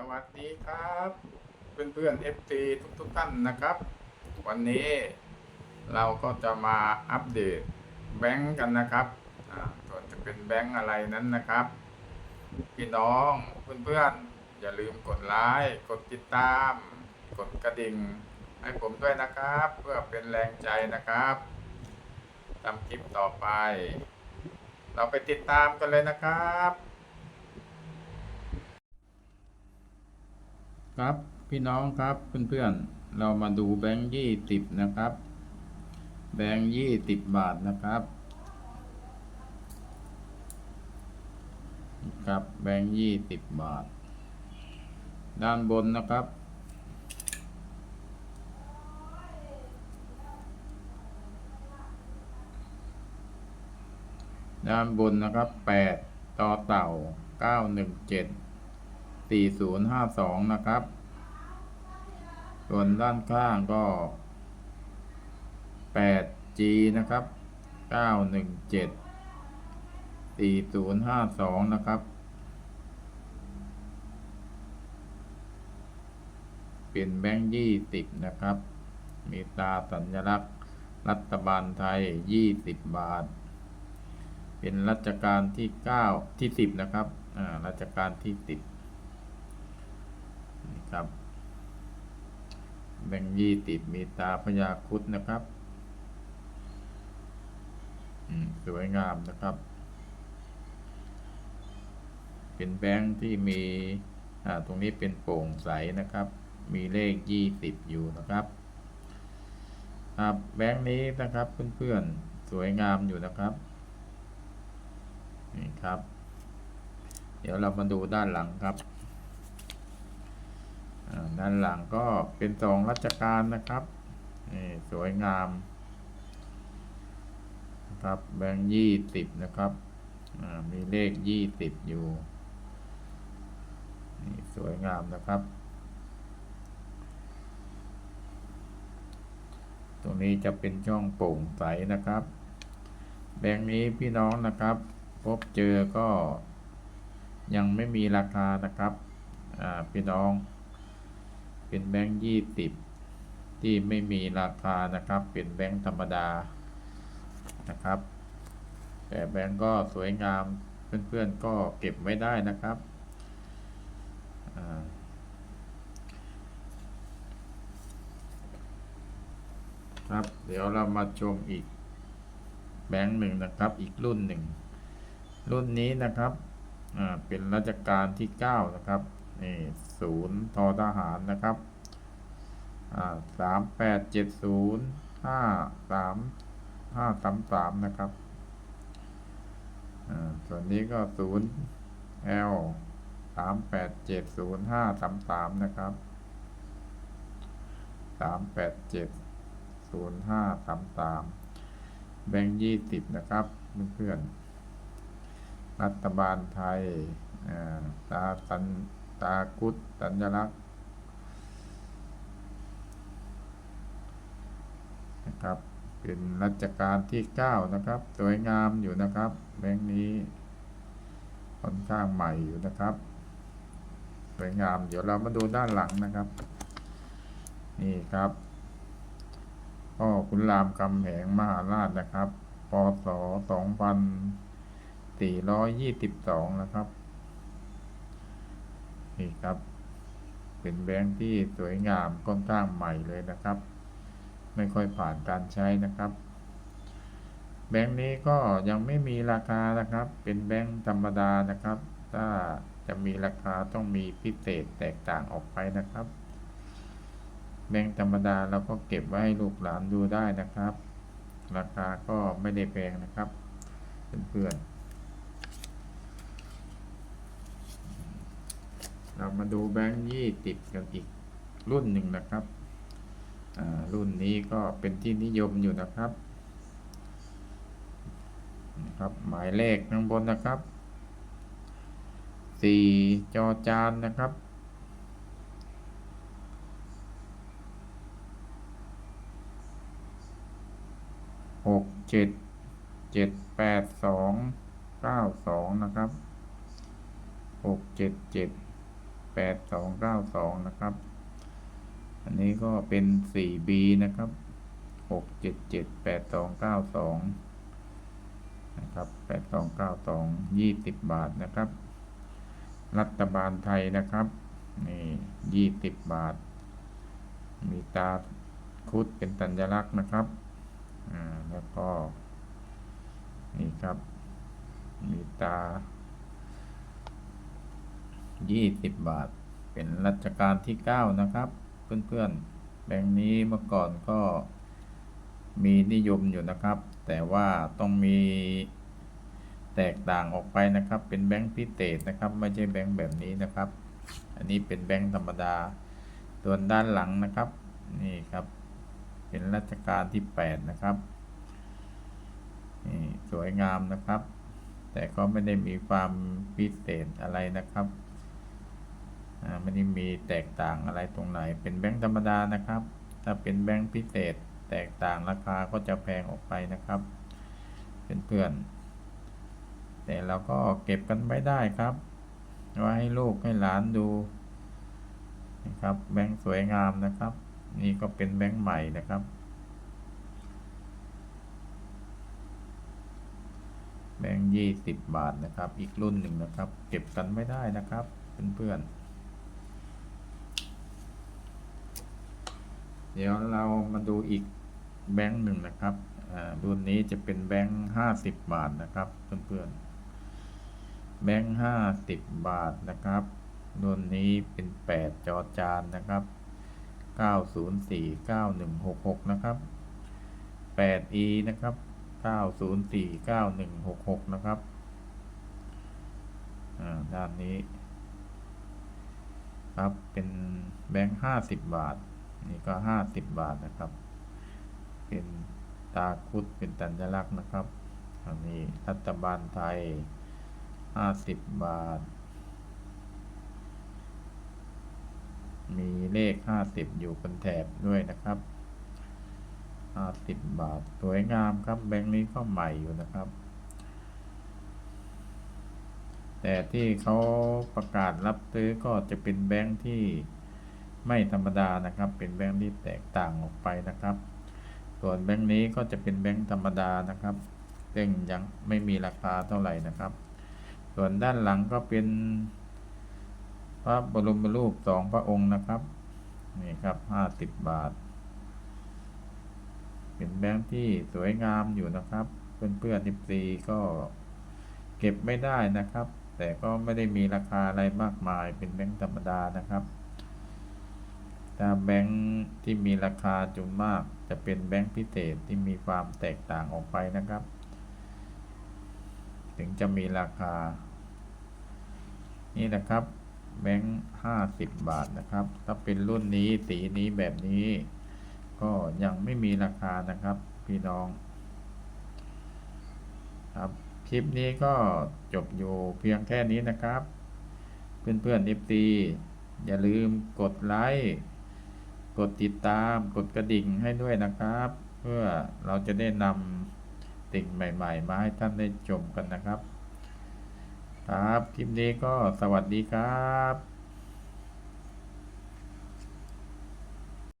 สวัสดีครับเพื่อนเพื่อนเอฟซีทุกทุกๆท่านนะครับ วันนี้เราก็จะมาอัปเดตแบงก์กันนะครับส่วนจะเป็นแบงก์อะไรนั้นนะครับ พี่น้องเพื่อนเพื่อนๆอย่าลืมกดไลค์กดติดตาม กดกระดิ่ง ให้ผมด้วยนะครับ เพื่อเป็นแรงใจนะครับทำคลิปต่อไป เราไปติดตามกันเลยนะครับ ครับ พี่น้องครับเพื่อนๆ เรามาดูแบงค์ยี่สิบนะครับ แบงค์ยี่สิบบาทนะครับครับแบงค์ยี่สิบบาท ด้านบนนะครับ ด้านบนนะครับแปดต่อเต่าเก้าหนึ่งเจ็ด 4052 นะครับ ส่วนด้านข้างก็ 8G นะครับ 917 4052 นะครับ เป็นแบงค์ยี่สิบนะครับ มีตราสัญลักษณ์ รัฐบาลไทย 20 บาท เป็นรัชกาลที่ 9 ที่ 10 นะครับ อ่า รัชกาลที่ 10 ครับแบงค์ยี่สิบมีตาพญาครุดนะครับสวยงามนะครับ เป็นแบงค์ที่มีตรงนี้เป็นโปร่งใสนะครับ มีเลขยี่สิบอยู่นะครับครับแบงค์นี้นะครับเพื่อนๆสวยงามอยู่นะครับนี่ครับ เดี๋ยวเรามาดูด้านหลังครับ ด้านหลังก็เป็นสองรัชกาลนะครับนี่สวยงามนะครับแบงค์ยี่สิบนะครับมีเลขยี่สิบอยู่นี่สวยงามนะครับ ตรงนี้จะเป็นช่องโปร่งใสนะครับ แบงค์นี้พี่น้องนะครับ พบเจอก็ยังไม่มีราคานะครับ อ่า พี่น้อง เป็นแบงค์ยี่สิบที่ไม่มีราคานะครับ เป็นแบงค์ธรรมดานะครับ แต่แบงค์ก็สวยงามเพื่อนๆก็เก็บไว้ได้นะครับครับ เดี๋ยวเรามาชมอีกแบงค์หนึ่งนะครับ อีกรุ่นหนึ่ง รุ่นนี้นะครับ อ่า เป็นรัชกาลที่เก้านะครับ นี่ศูนย์ทอทหารนะครับสามแปดเจ็ดศูนย์ห้าสามห้าสามสามนะครับส่วนนี้ก็ศูนย์ L สามแปดเจ็ดศูนย์ห้าสามสามนะครับสามแปดเจ็ดศูนย์ห้าสามสามแบงค์ยี่สิบนะครับเพื่อนๆรัฐบาลไทยอ่าตาสัน ตากุดสัญลักษณ์นะครับเป็นรัชกาลที่เก้านะครับ สวยงามอยู่นะครับแบงค์นี้ค่อนข้างใหม่อยู่นะครับ สวยงาม เดี๋ยวเรามาดูด้านหลังนะครับ นี่ครับพ่อคุณรามคำแหงมหาราชนะครับปศสองพันสี่ร้อยยี่สิบสองนะครับ นี่ครับ เป็นแบงค์ที่สวยงามค่อนข้างใหม่เลยนะครับ ไม่ค่อยผ่านการใช้นะครับ แบงค์นี้ก็ยังไม่มีราคานะครับ เป็นแบงค์ธรรมดานะครับ ถ้าจะมีราคาต้องมีพิเศษแตกต่างออกไปนะครับ แบงค์ธรรมดาเราก็เก็บไว้ให้ลูกหลานดูได้นะครับ ราคาก็ไม่ได้แพงนะครับเพื่อนๆ เรามาดูแบงค์ยี่สิบกันอีกรุ่นหนึ่งนะครับ รุ่นนี้ก็เป็นที่นิยมอยู่นะครับนะครับ หมายเลขข้างบนนะครับสี่จอจานนะครับหกเจ็ดเจ็ดแปดสองเก้าสองนะครับหกเจ็ดเจ็ด แปดสองเก้าสองนะครับ อันนี้ก็เป็นสี่บีนะครับหกเจ็ดเจ็ดแปดสองเก้าสองนะครับแปดสองเก้าสองยี่สิบบาทนะครับ รัฐบาลไทยนะครับนี่ยี่สิบบาท มีตาคุดเป็นสัญลักษณ์นะครับอ่าแล้วก็นี่ครับ มีตา ยี่สิบบาท เป็นรัชกาลที่เก้านะครับ เพื่อนๆแบงค์นี้เมื่อก่อนก็มีนิยมอยู่นะครับ แต่ว่าต้องมีแตกต่างออกไปนะครับ เป็นแบงค์พิเศษนะครับ ไม่ใช่แบงค์แบบนี้นะครับ อันนี้เป็นแบงค์ธรรมดาส่วนด้านหลังนะครับนี่ครับ เป็นรัชกาลที่แปดนะครับนี่สวยงามนะครับ แต่ก็ไม่ได้มีความพิเศษอะไรนะครับ ไม่ได้มีแตกต่างอะไรตรงไหน เป็นแบงค์ธรรมดานะครับ ถ้าเป็นแบงค์พิเศษแตกต่างราคาก็จะแพงออกไปนะครับเป็นเพื่อนๆแต่เราก็เก็บกันไม่ได้ครับไว้ให้ลูกให้หลานดูนะครับแบงค์สวยงามนะครับ นี่ก็เป็นแบงค์ใหม่นะครับ แบงค์ยี่สิบบาทนะครับ อีกรุ่นหนึ่งนะครับ เก็บกันไม่ได้นะครับเพื่อนๆ เดี๋ยวเรามาดูอีกแบงค์หนึ่งนะครับรุ่นนี้จะเป็นแบงค์ห้าสิบบาทนะครับเพื่อนๆแบงค์ห้าสิบบาทนะครับรุ่นนี้เป็นแปดจอจานนะครับเก้าศูนย์สี่เก้าหนึ่งหกหกนะครับแปด e นะครับเก้าศูนย์สี่เก้าหนึ่งหกหกนะครับด้านนี้ ครับเป็นแบงค์ห้าสิบบาท นี่ก็ห้าสิบบาทนะครับ เป็นตาคุดเป็นสัญลักษณ์นะครับอันนี้รัฐบาลไทยห้าสิบบาท มีเลขห้าสิบอยู่บนแถบด้วยนะครับห้าสิบบาท สวยงามครับแบงค์นี้ก็ใหม่อยู่นะครับแต่ที่เขาประกาศรับซื้อก็จะเป็นแบงค์ที่ ไม่ธรรมดานะครับ เป็นแบงค์ที่แตกต่างออกไปนะครับ ส่วนแบงค์นี้ก็จะเป็นแบงค์ธรรมดานะครับซึ่งยังไม่มีราคาเท่าไหร่นะครับ ส่วนด้านหลังก็เป็นพระบรมรูปสองพระองค์นะครับนี่ครับห้าสิบบาท เป็นแบงค์ที่สวยงามอยู่นะครับ เพื่อนเพื่อนทิซีก็เก็บไม่ได้นะครับ แต่ก็ไม่ได้มีราคาอะไรมากมายเป็นแบงค์ธรรมดานะครับ แต่แบงค์ที่มีราคาจุมมาก จะเป็นแบงค์พิเศษที่มีความแตกต่างออกไปนะครับ ถึงจะมีราคา นี่นะครับแบงค์ห้าสิบบาทนะครับ ถ้าเป็นรุ่นนี้สีนี้แบบนี้ ก็ยังไม่มีราคานะครับ พี่น้อง ครับคลิปนี้ก็จบอยู่เพียงแค่นี้นะครับ เพื่อนๆ FT อย่าลืมกดไลค์ กดติดตามกดกระดิ่งให้ด้วยนะครับ เพื่อเราจะได้นำสิ่งใหม่ ๆ มาให้ท่านได้ชมกันนะครับ ครับ คลิปนี้ก็สวัสดีครับ